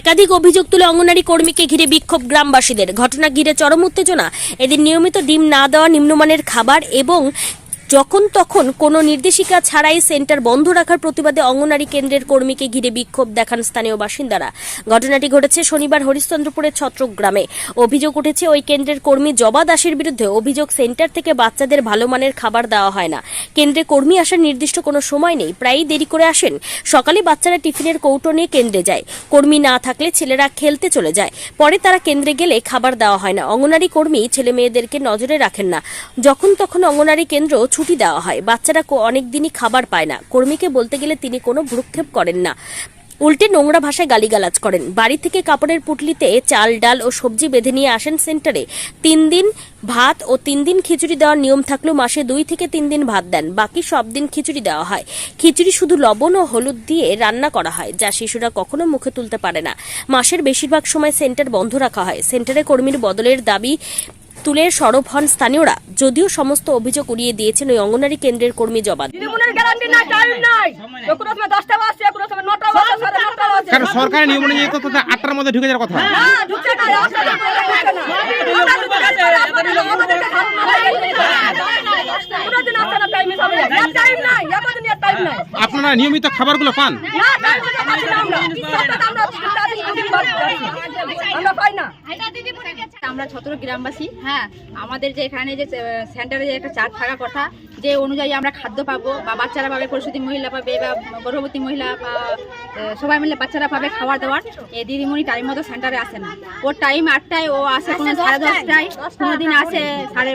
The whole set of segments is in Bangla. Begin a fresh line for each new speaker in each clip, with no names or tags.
একাধিক অভিযোগ তুলে অঙ্গনারী কর্মীকে ঘিরে বিক্ষোভ গ্রামবাসীদের। ঘটনা ঘিরে চরম উত্তেজনা। এদিন নিয়মিত ডিম না দেওয়া, নিম্নমানের খাবার এবং যখন তখন কোনো নির্দেশিকা ছাড়াই সেন্টার বন্ধ রাখার প্রতিবাদে অঙ্গনারী কেন্দ্রের কর্মীকে ঘিরে বিক্ষোভ দেখান স্থানীয় বাসিন্দারা। ঘটনাটি ঘটেছে শনিবার হরিশ্চন্দ্রপুরের ছত্রক গ্রামে অভিযোগ উঠেছে, ওই কেন্দ্রের কর্মী জবা দাসের বিরুদ্ধে অভিযোগ সেন্টার থেকে বাচ্চাদের ভালো মানের খাবার দেওয়া হয় না। কেন্দ্রে কর্মী আসার নির্দিষ্ট কোনো সময় নেই, প্রায়ই দেরি করে আসেন। সকালে বাচ্চারা টিফিনের কৌটো নিয়ে কেন্দ্রে যায়। কর্মী না থাকলে ছেলেরা খেলতে চলে যায়। পরে তারা কেন্দ্রে গেলে খাবার দেওয়া হয় না। অঙ্গনারী কর্মী ছেলে মেয়েদেরকে নজরে রাখেন না। যখন তখন অঙ্গনারী কেন্দ্র ছুটি দেওয়া হয়। বাচ্চারা অনেক দিনই খাবার পায় না। কর্মীকে বলতে গেলে তিনি কোনো ভ্রুক্ষেপ করেন না। উল্টে নোংরা ভাষায় গালিগালাজ করেন। বাড়ি থেকে কাপড়ের পুটলিতে চাল, ডাল ও সবজি বেঁধে নিয়ে আসেন সেন্টারে। তিন দিন ভাত ও তিন দিন খিচুড়ি দেওয়ার নিয়ম থাকলেও মাসে দুই থেকে তিন দিন ভাত দেন। বাকি সব দিন খিচুড়ি দেওয়া হয়। খিচুড়ি শুধু লবণ ও হলুদ দিয়ে রান্না করা হয়, যা শিশুরা কখনো মুখে তুলতে পারে না। মাসের বেশিরভাগ সময় সেন্টার বন্ধ রাখা হয়। সেন্টারে কর্মীর বদলের দাবি তুলে সরব হন স্থানীয়রা। যদিও সমস্ত অভিযোগ উড়িয়ে দিয়েছেন ওই অঙ্গনারী কেন্দ্রের কর্মী
সরকারের নিয়ম অনুযায়ী তো আটটার মধ্যে ঢুকে যাওয়ার কথা? আপনারা নিয়মিত খাবারগুলো পান?
আমরা
ছত্র গ্রামবাসী। হ্যাঁ। আমাদের যে এখানে যে সেন্টারে যে একটা চার্জ থাকার কথা যে অনুযায়ী আমরা খাদ্য পাবো বা বাচ্চারা পাবে প্রসূতি মহিলা পাবে বা গর্ভবতী মহিলা বা সবাই মিলে বাচ্চারা পাবে খাবার দাবার এই দিদিমণি টাইম মতো সেন্টারে আসে না। ওর টাইম আটটায় ও আসে কোনো সাড়ে দশটায়। কোনো দিন আসে সাড়ে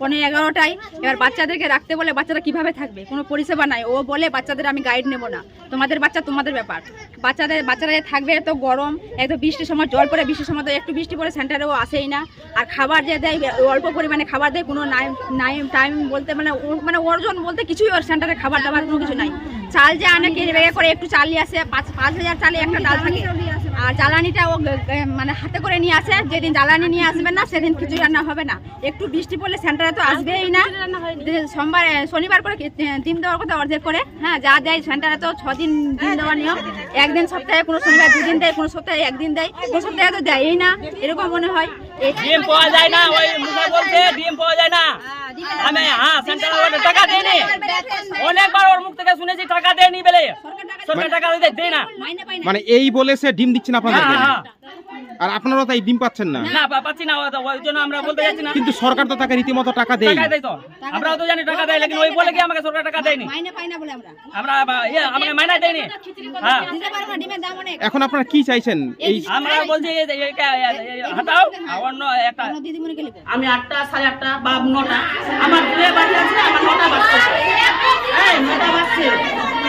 পনেরো এগারোটায়। এবার বাচ্চাদেরকে রাখতে বলে বাচ্চারা কীভাবে থাকবে? কোনো পরিষেবা নাই। ও বলে বাচ্চাদের আমি গাইড নেব না। তোমাদের বাচ্চা তোমাদের ব্যাপার। বাচ্চাদের বাচ্চারা যে থাকবে এত গরম, এত বৃষ্টির সময়, জল পড়ে বৃষ্টির সময় তো একটু বৃষ্টি পড়ে, সেন্টারেও আসেই না। আর খাবার যে দেয়, অল্প পরিমাণে খাবার দেয়, কোনো নাই নাই টাইম বলতে মানে মানে অর্জন বলতে কিছুই ওর সেন্টারে খাবার দাবার কোনো কিছু নাই। চাল যে আনে করে একটু চাল নিয়ে আসে, পাঁচ পাঁচ হাজার চালে একটা ডাল থাকে। আর জ্বালানিটা ও মানে হাতে করে নিয়ে আসে। যেদিন জ্বালানি নিয়ে আসবে না সেদিন খিচুড়ি রান্না হবে না। একটু বৃষ্টি পড়লে সেন্টারে তো আসবেই না। সোমবার শনিবার করে ডিম দেওয়ার কথা অর্ধেক করে। হ্যাঁ যা দেয় সেন্টারে তো ছ দিন ডিম দেওয়ার নিয়ম। একদিন সপ্তাহে কোনো শনিবার দুদিন দেয় কোনো সপ্তাহে একদিন দেয় কোনো সপ্তাহে তো দেয়ই না। এরকম মনে হয়।
ডিম পাওয়া যায় না ওই মুখে বলছে ডিম পাওয়া যায় না। আমি হ্যাঁ টাকা দেয়নি অনেকবার ওর মুখ থেকে শুনেছি টাকা দেয়নি বলে। সরকার টাকা দেয় না।
মানে এই বলে সে ডিম দিচ্ছেন আপনাদেরকে
হ্যাঁ, হ্যাঁ।
আর আপনারাও তাই ডিম পাচ্ছেন না?
না পাচ্ছি না ওই- ওই জন্য আমরা বলতে যাচ্ছি না।
কিন্তু সরকার তো তাকে রীতিমতো টাকা দেয়
টাকা দেয় তো। আমরাও তো জানি টাকা দেয় লেকিন ওই বলে কি আমাকে সরকার টাকা দেয়নি?
মাইনে পাই না বলে আমরা।
আমরা ইয়ে আমাকে মাইনা দেয়নি। হ্যাঁ।
দিতে পারব না ডিমের দাম অনেক।
এখন আপনারা কি চাইছেন? এই
আমরা বলছি হাঁটাও। আর অন্য একটা আমি আটটা সাড়ে আটটা বা নটা। আমার দুয়ে বাজে আছে আমার নটা বাজছে। এই নটা বাজছে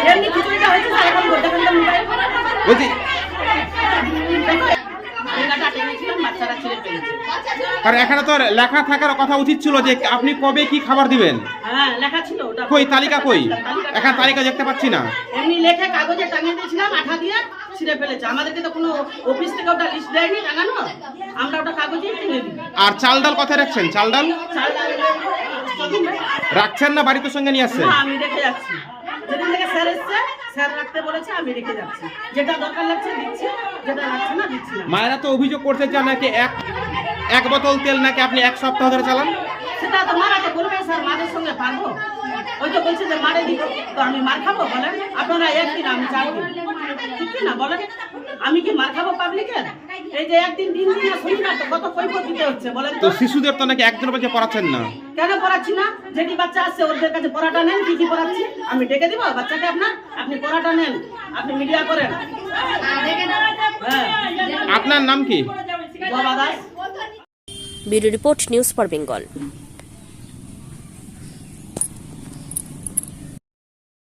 এমনি খিচুড়িটা হয়েছে না এখন দেখেন তো মোবাইল
বলছি
ফেলেছে
কারণ এখানে তো লেখা থাকার কথা উচিত ছিল যে আপনি কবে কি খাবার দিবেন?
হ্যাঁ
কই তালিকা কই? এখানে তালিকা দেখতে পাচ্ছি না।
এমনি লেখে কাগজে টাঙিয়ে দিয়েছিলাম আঠা দিয়ে ছিঁড়ে ফেলেছে। আমাদেরকে তো কোনো অফিস থেকে ওটা লিস্ট দেয়নি টাঙানো। আমরা ওটা কাগজে
আর চাল ডাল কোথায় রাখছেন? চাল ডাল? রাখছেন না বাড়িতে সঙ্গে নিয়ে আসছেন?
আমি রেখে যাচ্ছি। যেদিন থেকে স্যার এসছে স্যার রাখতে বলেছে আমি রেখে যাচ্ছি। যেটা দরকার লাগছে দিচ্ছি যেটা লাগছে না দিচ্ছি না।
মায়েরা তো অভিযোগ করতে যে নাকি এক এক বোতল তেল নাকি আপনি এক সপ্তাহ ধরে চালান?
সেটা তো মারাতে বলবে স্যার মাদের সঙ্গে পারব? ওই তো বলছে যে মারে দিব তো আমি মার খাব বলেন। আপনারা একদিন আমি চাইব ঠিক না বলেন? আমি কি মার খাব পাবলিকের এই যে একদিন দিন দিন শনিবার তো কত কৈফত দিতে হচ্ছে বলেন
তো। শিশুদের তো নাকি পড়াচ্ছেন না।
কেন পড়াচ্ছি না? যেটি বাচ্চা আসছে ওদের কাছে পড়াটা নেন কি কি পড়াচ্ছি? আমি ডেকে দিব বাচ্চাকে আপনার আপনি পড়াটা নেন আপনি মিডিয়া করেন। হ্যাঁ।
আপনার নাম কি?
Baba Das.
Bureau report news for Bengal.